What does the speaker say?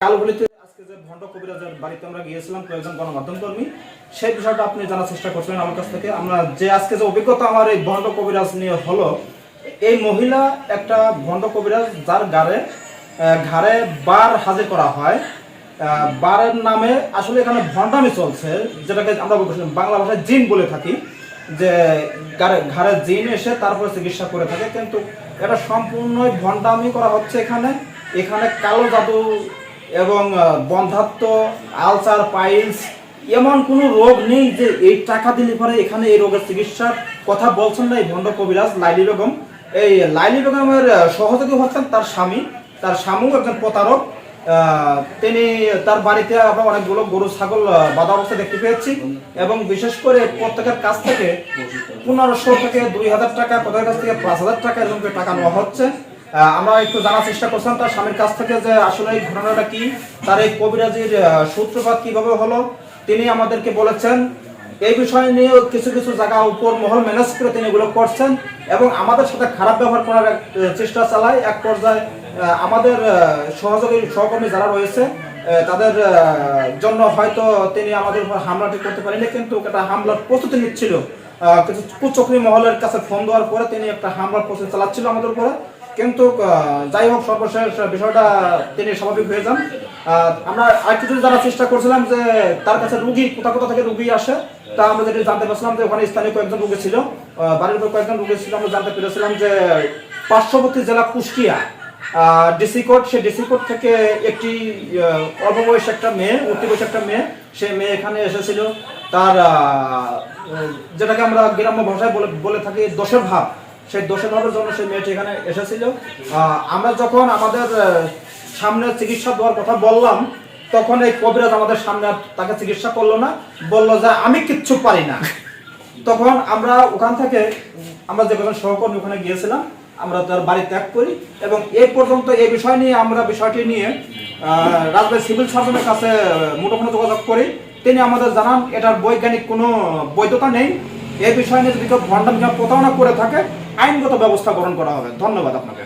কালগুলিতে বার হাজির করা হয়। বারের নামে আসলে এখানে ভণ্ডামি চলছে, যেটাকে আমরা বাংলা ভাষায় জিন বলে থাকি, যে ঘাড়ে জিন এসে তারপরে চিকিৎসা করে থাকে। কিন্তু এটা সম্পূর্ণই ভণ্ডামি করা হচ্ছে এখানে। এখানে কালো জাদু এবং বন্ধাত্ম, আলসার, পাইলস, এমন কোনো রোগ নেই যে এই টাকা দিলে পরে এখানে এই রোগের চিকিৎসার কথা বলছেন না এই ভণ্ড কবিরাজ লাইলি বেগম। এই লাইলি বেগমের সহযোগী হচ্ছেন তার স্বামী, তার স্বামীও একজন প্রতারক। তিনি তার বাড়িতে আমরা অনেকগুলো গরু, ছাগল বাঁধা অবস্থা দেখতে পেয়েছি এবং বিশেষ করে প্রত্যেকের কাছ থেকে পনেরোশো থেকে দুই হাজার টাকা কোথাও কাছ থেকে পাঁচ হাজার টাকা এরকম টাকা নেওয়া হচ্ছে। আমরা একটু জানার চেষ্টা করছিলাম তার স্বামীর কাছ থেকে যে আসলে এই ঘটনাটা কি, তার এই কবিরাজির সূত্রপাত কীভাবে হলো, তিনি আমাদেরকে বলেছেন, এই বিষয় নিয়ে কিছু কিছু জায়গা উপর মহল ম্যানেজ করে তিনি এগুলো করছেন এবং আমাদের সাথে খারাপ ব্যবহার করার চেষ্টা চালায়। এক পর্যায়ে আমাদের সহযোগী সহকর্মী যারা রয়েছে তাদের জন্য হয়তো তিনি আমাদের উপর হামলাটি করতে পারেনি কিন্তু একটা হামলার প্রস্তুতি নিচ্ছিল। কিছু কুচক্রী মহলের কাছে ফোন দেওয়ার পরে তিনি একটা হামলার প্রস্তুতি চালাচ্ছিল আমাদের উপরে। কিন্তু যাই হোক, সর্বশেষ বিষয়টা তিনি স্বাভাবিক হয়ে যান। আমরা আর কিছু জানার চেষ্টা করছিলাম যে তার কাছে রুগী কোথা কোথা থেকে রুগী আসে, তা আমরা যেটা জানতে পারছিলাম যে ওখানে স্থানীয় কয়েকজন রুগী ছিল বাড়ির উপর কয়েকজন রুগী ছিল, আমরা জানতে পেরেছিলাম যে পার্শ্ববর্তী জেলা কুষ্টিয়া ডিসি কোর্ট, সেই ডিসি কোর্ট থেকে একটি অল্প বয়স একটা মেয়ে অতি বয়স একটা মেয়ে সে মেয়ে এখানে এসেছিল। তার যেটাকে আমরা গ্রাম্য ভাষায় বলে বলে থাকি দোষের ভাব। সেই দোষের ভাবের জন্য সেই মেয়েটি এখানে এসেছিল। আমরা যখন আমাদের সামনে চিকিৎসা দেওয়ার কথা বললাম, তখন এই কবিরাজ আমাদের সামনে তাকে চিকিৎসা করল না। বলল যে, আমি কিচ্ছু পারি না। তখন আমরা ওখান থেকে, আমরা যে কজন সহকর্মী ওখানে গিয়েছিলাম, আমরা তার বাড়ি ত্যাগ করি এবং এই পর্যন্ত এই বিষয় নিয়ে আমরা বিষয়টি নিয়ে রাজবাড়ী সিভিল সার্জনের কাছে মুঠোফোনে যোগাযোগ করি। তিনি আমাদের জানান, এটার বৈজ্ঞানিক কোনো বৈধতা নেই। এই বিষয় নিয়ে যদি কেউ ভণ্ডামি প্রতারণা করে থাকে, আইনগত ব্যবস্থা গ্রহণ করা হবে। ধন্যবাদ আপনাকে।